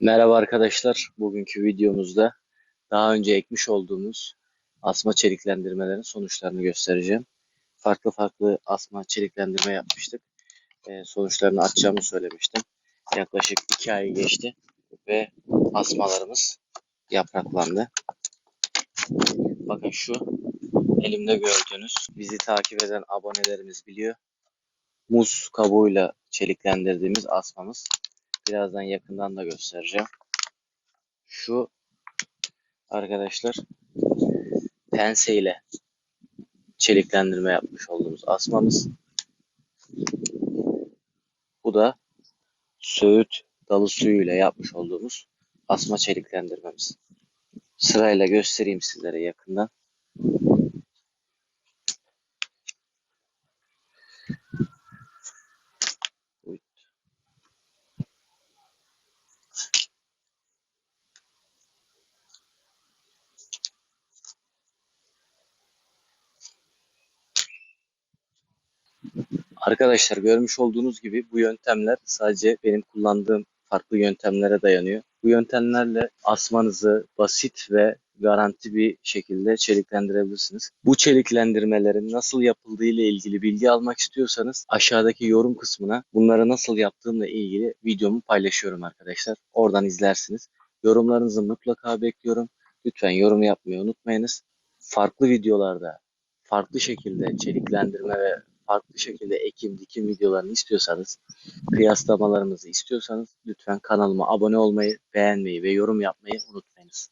Merhaba arkadaşlar. Bugünkü videomuzda daha önce ekmiş olduğumuz asma çeliklendirmelerin sonuçlarını göstereceğim. Farklı farklı asma çeliklendirme yapmıştık. Ee, sonuçlarını açacağımı söylemiştim. Yaklaşık iki ay geçti ve asmalarımız yapraklandı. Bakın şu elimde gördüğünüz bizi takip eden abonelerimiz biliyor. Muz kabuğuyla çeliklendirdiğimiz asmamız. Birazdan yakından da göstereceğim. Şu arkadaşlar pense ile çeliklendirme yapmış olduğumuz asmamız. Bu da söğüt dalı suyuyla yapmış olduğumuz asma çeliklendirmemiz. Sırayla göstereyim sizlere yakından. Arkadaşlar görmüş olduğunuz gibi bu yöntemler sadece benim kullandığım farklı yöntemlere dayanıyor. Bu yöntemlerle asmanızı basit ve garanti bir şekilde çeliklendirebilirsiniz. Bu çeliklendirmelerin nasıl yapıldığı ile ilgili bilgi almak istiyorsanız aşağıdaki yorum kısmına bunları nasıl yaptığımla ilgili videomu paylaşıyorum arkadaşlar. Oradan izlersiniz. Yorumlarınızı mutlaka bekliyorum. Lütfen yorum yapmayı unutmayınız. Farklı videolarda farklı şekilde çeliklendirme ve farklı şekilde ekim dikim videolarını istiyorsanız, kıyaslamalarımızı istiyorsanız lütfen kanalıma abone olmayı, beğenmeyi ve yorum yapmayı unutmayınız.